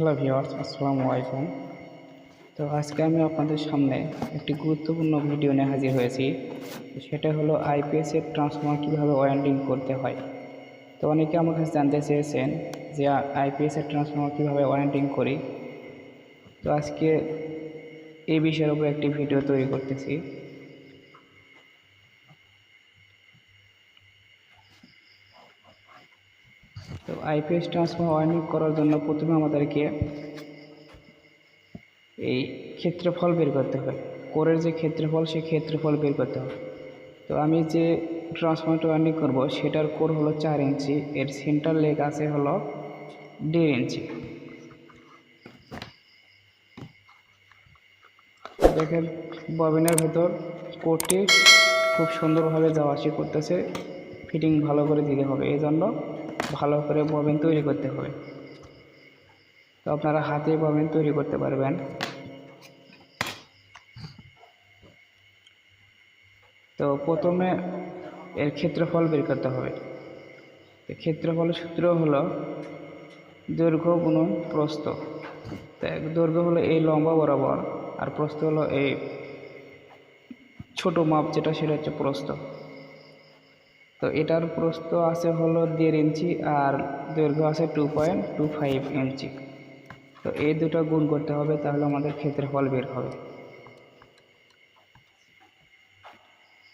Hello viewers আসসালামু আলাইকুম। তো আজকে আমি আপনাদের সামনে একটি গুরুত্বপূর্ণ ভিডিও নিয়ে হাজির হয়েছি। সেটা হলো আইপিএস এর ট্রান্সফর্মার কীভাবে ওয়ারেন্টিং করতে হয়। তো অনেকে আমার কাছে জানতে চেয়েছেন যে আইপিএস এর ট্রান্সফর্মার কীভাবে ওয়ারেন্টিং করি। তো আজকে এই বিষয়ের উপর একটি ভিডিও তৈরি করতেছি। তো আইপিএস ট্রান্সফর্ম ওয়ারেন্টিং করার জন্য প্রথমে আমাদেরকে এই ক্ষেত্রফল বের করতে হয় কোরের যে ক্ষেত্রফল, সেই ক্ষেত্রফল বের করতে হয় তো আমি যে ট্রান্সফর্মটা ওয়ারেন্টিং করব, সেটার কোর হলো চার ইঞ্চি, এর সেন্টার লেগ আছে হলো দেড় ইঞ্চি। দেখেন, ববিনের ভেতর কোরটি খুব সুন্দরভাবে যাওয়া আসি করতেছে ফিটিং ভালো করে দিতে হবে। এই জন্য ভালো করে ববিন তৈরি করতে হবে। তো আপনারা হাতে ববিন তৈরি করতে পারবেন। তো প্রথমে এর ক্ষেত্রফল বের করতে হবে। তো ক্ষেত্রফলের সূত্র হলো দৈর্ঘ্য গুণন প্রস্থ। দৈর্ঘ্য হলো এই লম্বা বরাবর, আর প্রস্থ হলো এই ছোট মাপ যেটা, সেটা হচ্ছে প্রস্থ। তো এটার প্রস্থ আছে হলো দেড় ইঞ্চি আর দৈর্ঘ্য আছে two point two five inch. তো এই দুটো গুণ করতে হবে তাহলে আমাদের ক্ষেত্রফল বের হবে।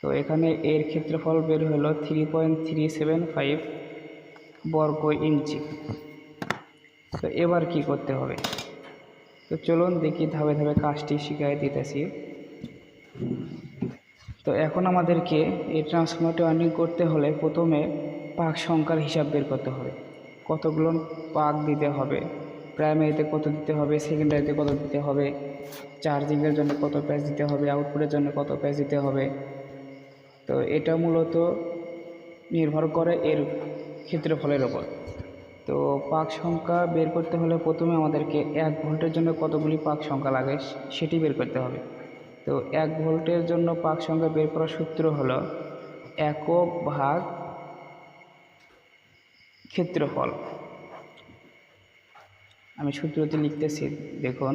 তো এখানে এর ক্ষেত্রফল বের হলো three point three seven five বর্গ ইঞ্চি। তো এবার কি করতে হবে? তো চলুন দেখি ধাপে ধাপে কাজটি শিখাই দিতেছি। তো এখন আমাদেরকে এই ট্রান্সফর্মারটি ওয়ার্নিং করতে হলে প্রথমে পাক সংখ্যার হিসাব বের করতে হবে। কতগুলো পাক দিতে হবে? প্রাইমারিতে কত দিতে হবে? সেকেন্ডারিতে কত দিতে হবে? চার্জিংয়ের জন্য কত প্যাচ দিতে হবে? আউটপুটের জন্য কত প্যাচ দিতে হবে? তো এটা মূলত নির্ভর করে এর ক্ষেত্রফলের ওপর তো পাক সংখ্যা বের করতে হলে প্রথমে আমাদেরকে এক ভোল্টের জন্য কতগুলি পাক সংখ্যা লাগে, সেটি বের করতে হবে। তো এক ভোল্টের জন্য পাক সংখ্যা বের করার সূত্র হলো একক ভাগ ক্ষেত্রফল। আমি সূত্রটি লিখতেছি, দেখুন।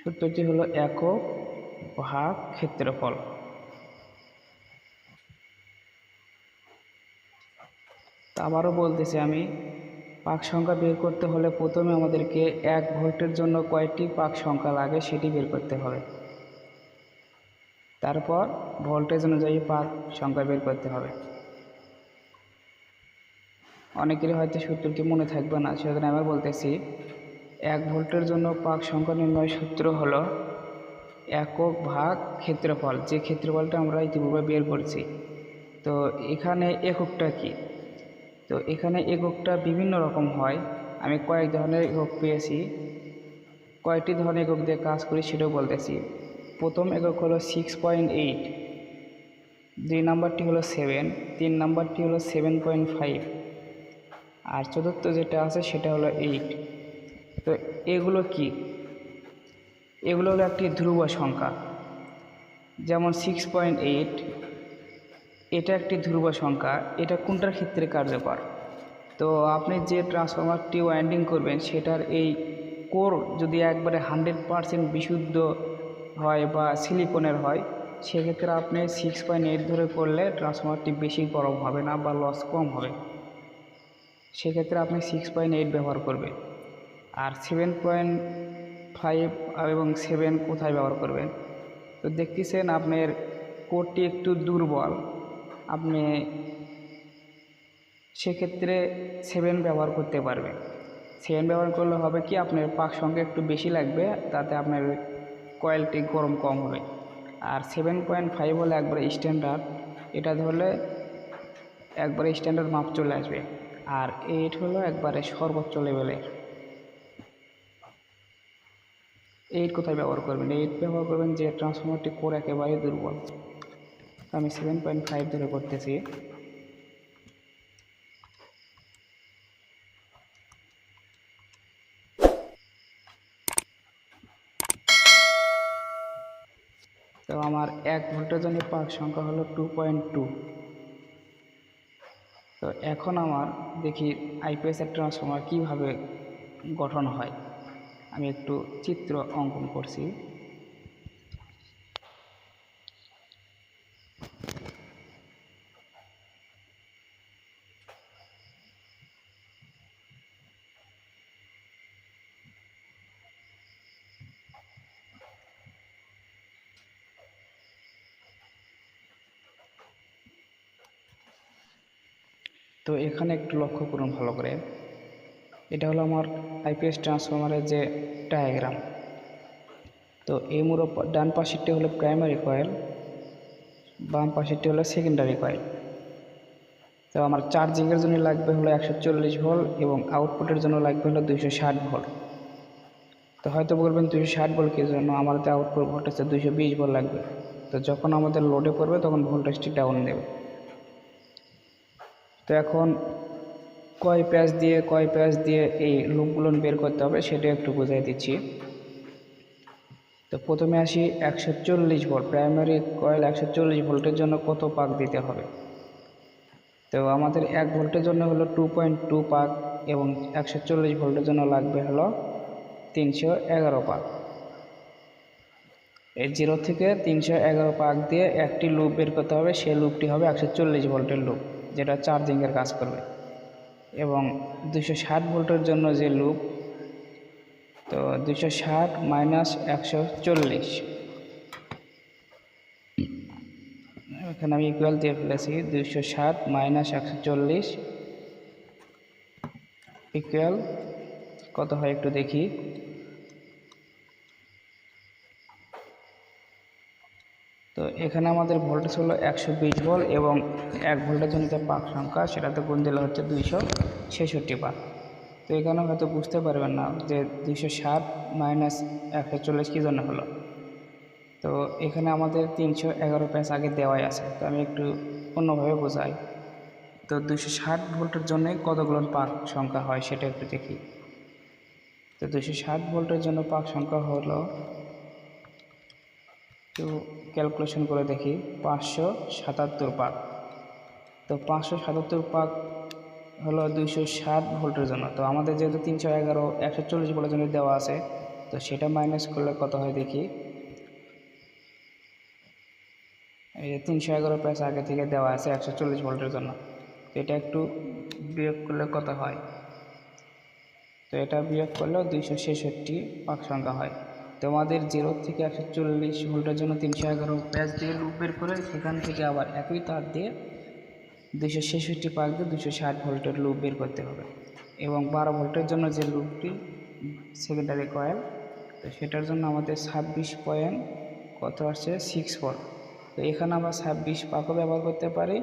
সূত্রটি হলো একক ভাগ ক্ষেত্রফল। তা আবারও বলতেছি আমি, পাক সংখ্যা বের করতে হলে প্রথমে আমাদেরকে এক ভোল্টের জন্য কয়টি পাক সংখ্যা লাগে সেটি বের করতে হবে। তারপর ভোল্টেজ অনুযায়ী পাক সংখ্যা বের করতে হবে। অনেকেরই হয়তো সূত্রটি মনে থাকবে না, সেজন্য আমি বলতেছি, এক ভোল্টের জন্য পাক সংখ্যা নির্ণয় সূত্র হলো একক ভাগ ক্ষেত্রফল, যে ক্ষেত্রফলটা আমরা ইতিপূর্বে বের করছি। তো এখানে এককটা কি? তো এখানে এককটা বিভিন্ন রকম হয়। আমি কয়েক ধরনের একক পেয়েছি। কয়েকটি ধরনের একক দিয়ে কাজ করি সেটাও বলতেছি। প্রথম একক হলো সিক্স পয়েন্ট এইট দুই নাম্বারটি হলো সেভেন তিন নাম্বারটি হলো সেভেন পয়েন্ট ফাইভ আর চতুর্থ যেটা আছে সেটা হলো এইট তো এগুলো কি? এগুলো হলো একটি ধ্রুব সংখ্যা। যেমন সিক্স পয়েন্ট এইট এটা একটি ধ্রুব সংখ্যা, এটা কোনটার ক্ষেত্রে কার্যকর? তো আপনি যে ট্রান্সফরমারটি ওয়াইন্ডিং করবেন, সেটার এই কোর যদি একবারে হান্ড্রেড পারসেন্ট বিশুদ্ধ হয় বা সিলিকনের হয়, সেক্ষেত্রে আপনি সিক্স পয়েন্ট এইট ধরে করলে ট্রান্সফরমারটি বেশি গরম হবে না বা লস কম হবে। সেক্ষেত্রে আপনি সিক্স পয়েন্ট এইট ব্যবহার করবেন। আর সেভেন পয়েন্ট ফাইভ এবং সেভেন কোথায় ব্যবহার করবেন? তো দেখতেছেন আপনার কোডটি একটু দুর্বল। আপনি সেক্ষেত্রে সেভেন ব্যবহার করতে পারবেন। সেভেন ব্যবহার করলে হবে কি আপনার পাক সংখ্যা একটু বেশি লাগবে, তাতে আপনার কয়েলটি গরম কম হবে। আর সেভেন পয়েন্ট ফাইভ হলে একবারে স্ট্যান্ডার্ড এটা ধরলে একবারে স্ট্যান্ডার্ড মাপ চলে আসবে। আর এইট হলো একবারে সর্বোচ্চ লেভেলের এইট কোথায় ব্যবহার করবেন? এইট ব্যবহার করবেন যে ট্রান্সফর্মারটি কোর একেবারে দুর্বল। আমি সেভেন পয়েন্ট ফাইভ ধরে করতেছি। তো আমার এক ভোল্টের জন্য পাক সংখ্যা হলো টু পয়েন্ট টু তো এখন আমার দেখি আইপিএসের ট্রান্সফর্মার কীভাবে গঠন হয়। আমি একটু চিত্র অঙ্কন করছি। তো এখানে একটু লক্ষ্য করুন ভালো করে। এটা হলো আমার আইপিএস ট্রান্সফর্মারের যে ডায়াগ্রাম তো এই মুড়ো ডান পাশেরটি হলো প্রাইমারি কয়েল বাম পাশেরটি হলো সেকেন্ডারি কয়েল তো আমার চার্জিংয়ের জন্য লাগবে হলো একশো চল্লিশ ভোল্ট এবং আউটপুটের জন্য লাগবে হলো দুইশো ষাট ভোল্ট তো হয়তো বলবেন দুইশো ষাট ভোল্ট কী জন্য? আমাদের আউটপুট ভোল্টেজ দুইশো বিশ ভোল্ট লাগবে। তো যখন আমাদের লোডে পড়বে তখন ভোল্টেজটি ডাউন দেবে। তো এখন কয় প্যাচ দিয়ে, কয় প্যাচ দিয়ে এই লুপগুলো বের করতে হবে সেটা একটু বুঝাই দিচ্ছি। তো প্রথমে আসি একশো চল্লিশ ভোল্ট প্রাইমারি কয়েল একশো চল্লিশ ভোল্টের জন্য কত পাক দিতে হবে? তো আমাদের এক ভোল্টের জন্য হলো টু পয়েন্ট টু পাক এবং একশো চল্লিশ ভোল্টের জন্য লাগবে হলো তিনশো এগারো পাক। এই জিরো থেকে তিনশো এগারো পাক দিয়ে একটি লুপ বের করতে হবে, সেই লুপটি হবে একশো চল্লিশ ভোল্টের লুপ যেটা চার্জিংয়ের কাজ করবে। এবং দুশো ষাট ভোল্টের জন্য যে লুপ, তো দুশো ষাট মাইনাস একশো চল্লিশ। এখানে আমি ইকুয়াল দিয়ে ফেলেছি দুশো ষাট মাইনাস একশো চল্লিশ ইকুয়াল কত হয় একটু দেখি। তো এখানে আমাদের ভোল্টেজ হলো একশো বিশ ভোল্ট এবং এক ভোল্টের জন্য যে পাক সংখ্যা, সেটাতে গুণ দিলে হচ্ছে দুইশো ছেষট্টি পাক তো এখানে হয়তো বুঝতে পারবেন না যে দুইশো ষাট মাইনাস একশো চল্লিশ কী জন্য হলো? তো এখানে আমাদের তিনশো এগারো প্যাচ আগে দেওয়াই আছে, তো আমি একটু অন্যভাবে বোঝাই। তো দুশো ষাট ভোল্টের জন্যে কতগুলো পাক সংখ্যা হয় সেটা একটু দেখি। তো দুশো ষাট ভোল্টের জন্য পাক সংখ্যা হলো একটু ক্যালকুলেশন করে দেখি পাঁচশো সাতাত্তর পাক। তো পাঁচশো সাতাত্তর পাক হলো দুইশো ষাট ভোল্টের জন্য। তো আমাদের যেহেতু তিনশো এগারো, একশো চল্লিশ ভোল্টের জন্য দেওয়া আছে, তো সেটা মাইনাস করলে কত হয় দেখি? এই যে তিনশো এগারো প্যাচ আগে থেকে দেওয়া আছে একশো চল্লিশ ভোল্টের জন্য। তো এটা একটু বিয়োগ করলে কত হয়? তো এটা বিয়োগ করলেও দুইশো ছেষট্টি পাক সংখ্যা হয়। তোমাদের জিরো থেকে একশো চল্লিশ ভোল্টের জন্য তিনশো এগারো প্যাচ দিয়ে লুপ বের করে সেখান থেকে আবার একই তার দিয়ে দুশো ছেষট্টি পাক দিয়ে দুশো ষাট ভোল্টের লুপ বের করতে হবে। এবং বারো ভোল্টের জন্য যে লুপটি সেকেন্ডারি কয়েল তো সেটার জন্য আমাদের ছাব্বিশ পয়েন্ট কত আসছে? সিক্স ফোর তো এখানে আমরা ছাব্বিশ পাকও ব্যবহার করতে পারি,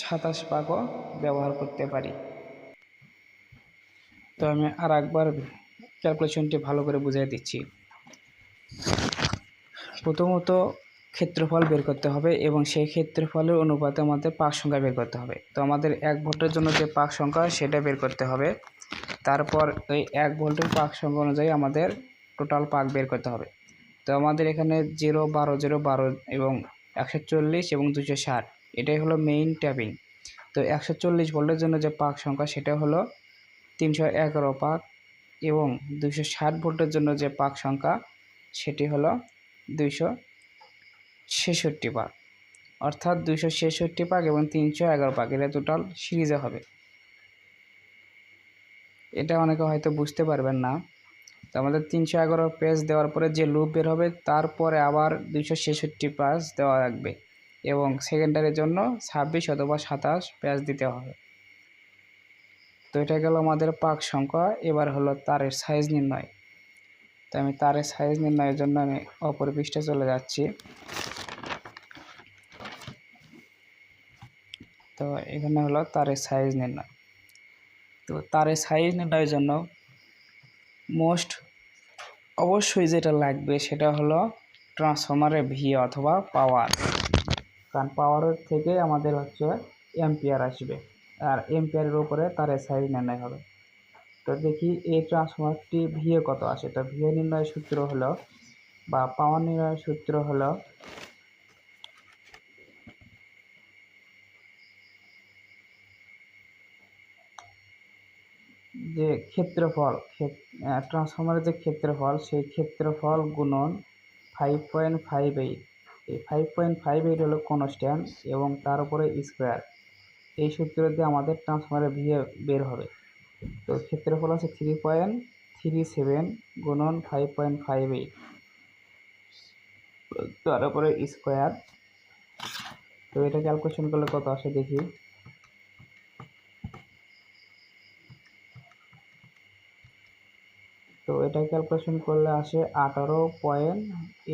সাতাশ পাকও ব্যবহার করতে পারি। তো আমি আর একবার ক্যালকুলেশনটি ভালো করে বুঝিয়ে দিচ্ছি। প্রথমত ক্ষেত্রফল বের করতে হবে এবং সেই ক্ষেত্রফলের অনুপাতে আমাদের পাক সংখ্যা বের করতে হবে। তো আমাদের এক ভোল্টের জন্য যে পাক সংখ্যা, সেটা বের করতে হবে। তারপর ওই এক ভোল্টের পাক সংখ্যা অনুযায়ী আমাদের টোটাল পাক বের করতে হবে। তো আমাদের এখানে জিরো বারো জিরো বারো এবং একশো চল্লিশ এবং দুশো ষাট, এটাই হলো মেইন ট্যাপিং তো একশো চল্লিশ ভোল্টের জন্য যে পাক সংখ্যা, সেটা হলো তিনশো এগারো পাক এবং দুশো ষাট ভোল্টের জন্য যে পাক সংখ্যা সেটি হলো দুইশো ছেষট্টি পাক অর্থাৎ দুইশো ছেষট্টি পাক এবং তিনশো এগারো পাক এটা টোটাল সিরিজে হবে। এটা অনেকে হয়তো বুঝতে পারবেন না। তো আমাদের তিনশো এগারো পেজ দেওয়ার পরে যে লুপ বের হবে, তারপরে আবার দুইশো ছেষট্টি পেজ দেওয়া লাগবে এবং সেকেন্ডারের জন্য ছাব্বিশ অথবা সাতাশ পেজ দিতে হবে। তো এটা গেল আমাদের পাক সংখ্যা, এবার হলো তারের সাইজ নির্ণয়। তো আমি তারের সাইজ নির্ণয়ের জন্য আমি অপর পৃষ্ঠে চলে যাচ্ছি। তো এখানে হলো তারের সাইজ নির্ণয়। তো তারের সাইজ নির্ণয়ের জন্য মোস্ট অবশ্যই যেটা লাগবে সেটা হলো ট্রান্সফর্মারের ভি অথবা পাওয়ার কারণ পাওয়ারের থেকে আমাদের হচ্ছে এম্পিয়ার আসবে। আর এম্পিয়ারের উপরে তারের সাইজ নির্ণয় হবে। তো দেখি এই ট্রান্সফরমারটি ভিএ কত আসে তো ভিএ নির্ণয়ের সূত্র হলো বা পাওয়ার নির্ণয়ের সূত্র হলো যে ক্ষেত্রফল ট্রান্সফর্মারের যে ক্ষেত্রফল, সেই ক্ষেত্রফল গুণন ফাইভ পয়েন্ট ফাইভ এইট এই ফাইভ পয়েন্ট ফাইভ এইট হলো কনস্ট্যান্ট এবং তার উপরে স্কোয়ার এই সূত্র দিয়ে আমাদের ট্রান্সফর্মারের ভিএ বের হবে। তো ক্ষেত্রফল আছে থ্রি পয়েন্ট থ্রি সেভেন গুণন ফাইভ পয়েন্ট ফাইভ এইট তার উপরে স্কোয়ার তো এটা ক্যালকুলেশন করলে কত আসে দেখি। তো এটা ক্যালকুলেশন করলে আসে আঠারো পয়েন্ট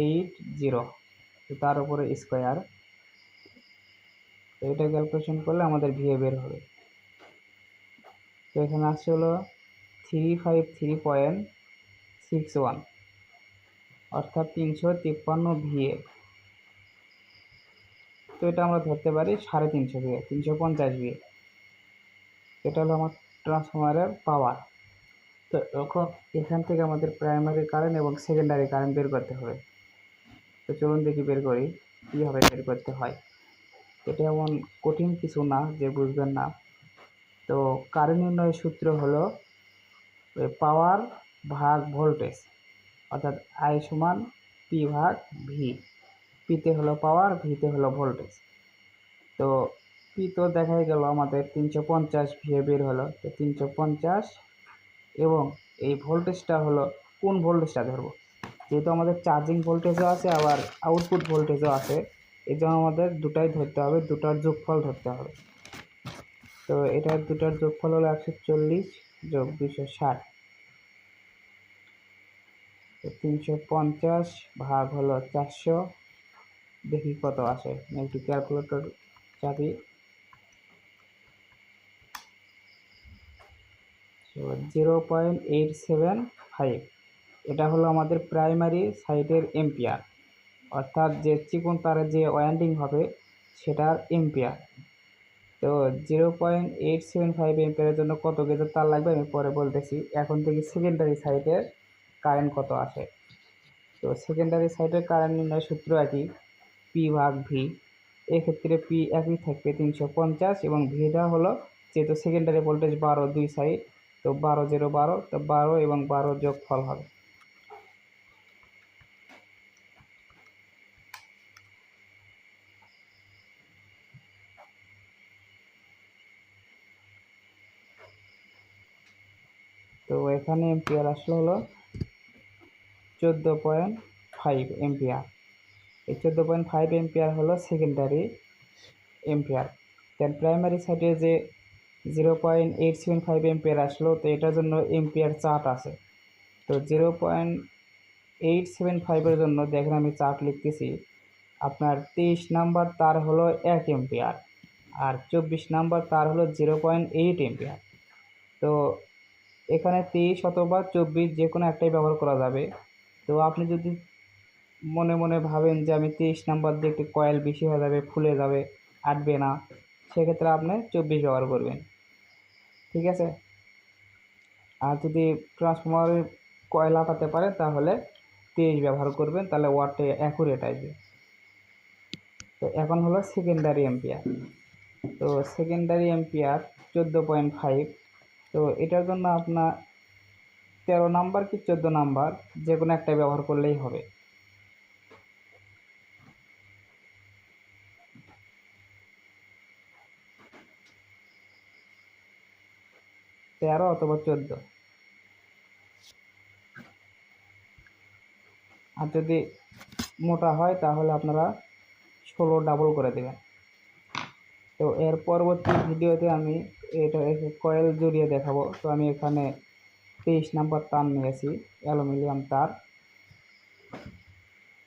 এইট জিরো তো তার উপরে স্কোয়ার তো এটা ক্যালকুলেশন করলে আমাদের ভিএ বের হবে। তো এখানে আসছে হলো three five three point six one অর্থাৎ তিনশো তিপ্পান্ন ভিএ তো এটা আমরা ধরতে পারি সাড়ে তিনশো ভিএ তিনশো পঞ্চাশ ভিএ এটা হলো আমার ট্রান্সফরমারের পাওয়ার তো এখন এখান থেকে আমাদের প্রাইমারি কারেন্ট এবং সেকেন্ডারি কারেন্ট বের করতে হবে। তো চলুন দেখি বের করি, কীভাবে বের করতে হয়। এটা এমন কঠিন কিছু না যে বুঝবেন না। তো কারেন্ট নির্ণয়ের সূত্র হলো পাওয়ার ভাগ ভোল্টেজ, অর্থাৎ আই সমান পি ভাগ ভি। পিতে হলো পাওয়ার, ভিতে হলো ভোল্টেজ। তো পি তো দেখাই গেল আমাদের তিনশো পঞ্চাশ ভিএ বের হলো। তো তিনশো পঞ্চাশ এবং এই ভোল্টেজটা হলো, কোন ভোল্টেজটা ধরবো? যেহেতু আমাদের চার্জিং ভোল্টেজও আছে, আবার আউটপুট ভোল্টেজও আছে এই জন্য আমাদের দুটাই ধরতে হবে, দুটার যোগফল ধরতে হবে। তো এটার দুটার যোগফল হলো একশো চল্লিশ যোগ দুশো ষাট। তিনশো পঞ্চাশ ভাগ হলো চারশো। দেখি কত আসে। একটু ক্যালকুলেটর চাপি। Zero point eight seven five. এটা হলো আমাদের প্রাইমারি সাইডের এম্পিয়ার। অর্থাৎ যে চিকন তারের যে ওয়ান্ডিং হবে, সেটার এম্পিয়ার। তো zero point eight seven five এম্পিয়ারের জন্য কত গেজের তার লাগবে আমি পরে বলতেছি। এখন থেকে সেকেন্ডারি সাইডের কারেন্ট কত আসে তো সেকেন্ডারি সাইডের কারেন্ট নির্ণয় সূত্র একই পি ভাগ ভি এক্ষেত্রে পি একই থাকবে তিনশো পঞ্চাশ এবং ভিটা হলো যেহেতু সেকেন্ডারি ভোল্টেজ বারো দুই সাইড তো বারো জিরো বারো, তো বারো এবং বারো যোগ ফল হবে। তো এখানে এম্পিয়ার আসলে হলো চোদ্দ পয়েন্ট ফাইভ এম্পিয়ার এই চোদ্দ পয়েন্ট ফাইভ এম্পিয়ার হলো সেকেন্ডারি এম্পিয়ার দেন প্রাইমারি সাইডে যে zero point eight seven five ampere আসলো, তো এটার জন্য এম্পিয়ার চার্ট আছে। তো জিরো পয়েন্ট এইট সেভেন ফাইভের জন্য দেখেন আমি চার্ট লিখতেছি, আপনার তেইশ নাম্বার তার হলো এক এম্পিয়ার আর চব্বিশ নাম্বার তার হলো জিরো পয়েন্ট এইট এম্পিয়ার তো এখানে তেইশ অথবা চব্বিশ যে কোনো একটাই ব্যবহার করা যাবে। তো আপনি যদি মনে মনে ভাবেন যে আমি তেইশ নাম্বার দিয়ে একটু কয়েল বেশি হয়ে যাবে, ফুলে যাবে, আটবে না, সেক্ষেত্রে আপনি চব্বিশ ব্যবহার করবেন। ঠিক আছে? আর যদি ট্রান্সফর্মারের কয়েল আটাতে পারে তাহলে তেইশ ব্যবহার করবেন, তাহলে ওয়াটটা অ্যাকুরেট আসবে। তো এখন হলো সেকেন্ডারি এম্পিয়ার তো সেকেন্ডারি এম্পিয়ার চোদ্দ পয়েন্ট ফাইভ তো এটার জন্য আপনার তেরো নাম্বার কি চোদ্দ নাম্বার? যে কোনো একটা ব্যবহার করলেই হবে। তেরো অথবা চোদ্দ। আর যদি মোটা হয়, তাহলে আপনারা ষোলো ডাবল করে দেবেন। তো এর পরবর্তী ভিডিওতে আমি এটা কয়েল জড়িয়ে দেখাবো। তো আমি এখানে তেইশ নাম্বার তার নিয়েছি, অ্যালুমিনিয়াম তার।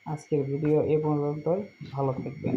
আজকের ভিডিও এ পর্যন্তই, ভালো থাকবেন।